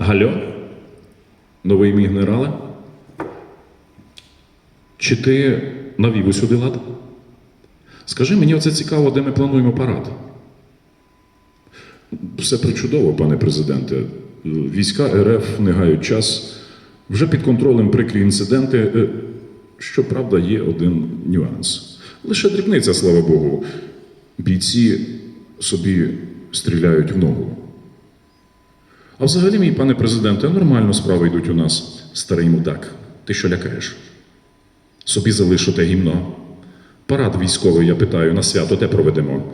Гальо? Новий мій генерале? Чи ти навів усюди лад? Скажи мені, оце цікаво, де ми плануємо парад. Все причудово, пане президенте. Війська РФ не гають час. Вже під контролем прикрі інциденти. Е, Щоправда, є один нюанс. Лише дрібниця, слава Богу. Бійці собі стріляють в ногу. А взагалі, мій пане президенте, нормально справи йдуть у нас. Старий мудак. Ти що лякаєш? Собі залишу те гімно. Парад військовий, я питаю, на свято де проведемо?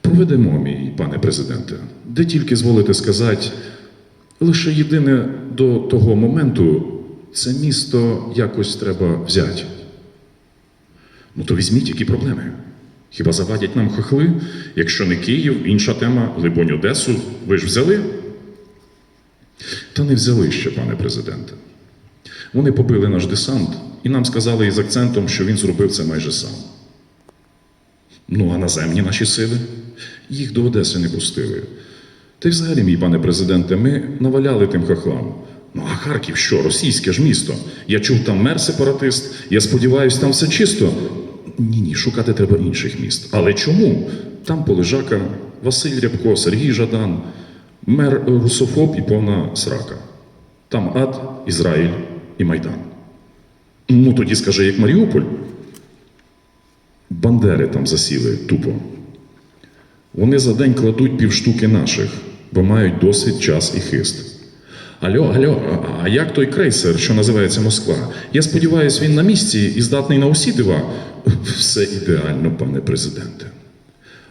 Проведемо, мій пане президенте. Де тільки зволите сказати, лише єдине до того моменту це місто якось треба взяти. Ну то візьміть, які проблеми. Хіба завадять нам хохли? Якщо не Київ, інша тема, либонь Одесу, ви ж взяли? Та не взяли ще, пане президенте. Вони побили наш десант і нам сказали із акцентом, що він зробив це майже сам. Ну, а наземні наші сили? Їх до Одеси не пустили. Та й взагалі, мій пане президенте, ми наваляли тим хахлам. Ну, а Харків що, російське ж місто? Я чув, там мер сепаратист, я сподіваюся, там все чисто. Ні, ні, шукати треба інших міст. Але чому? Там Полежака, Василь Рябко, Сергій Жадан, мер русофоб і повна срака. Там ад, Ізраїль і Майдан. Ну тоді скажи, як Маріуполь. Бандери там засіли тупо. Вони за день кладуть півштуки наших, бо мають досвід, час і хист. Альо, альо, а як той крейсер, що називається Москва? Я сподіваюся, він на місці і здатний на усі дива. Все ідеально, пане президенте.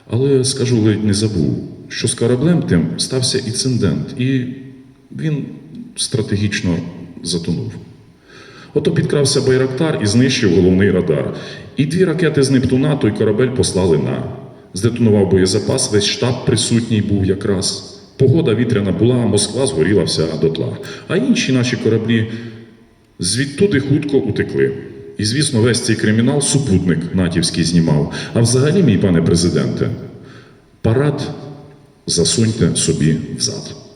Але скажу, ледь не забув, що з кораблем тим стався інцидент, і він стратегічно затонув. Ото підкрався Байрактар і знищив головний радар. І дві ракети з Нептуна той корабель послали на. Здетонував боєзапас, весь штаб присутній був якраз. Погода вітряна була, Москва згоріла вся дотла. А інші наші кораблі звідтуди хутко утекли. І, звісно, весь цей кримінал супутник натівський знімав. А взагалі, мій пане президенте, парад засуньте собі взад.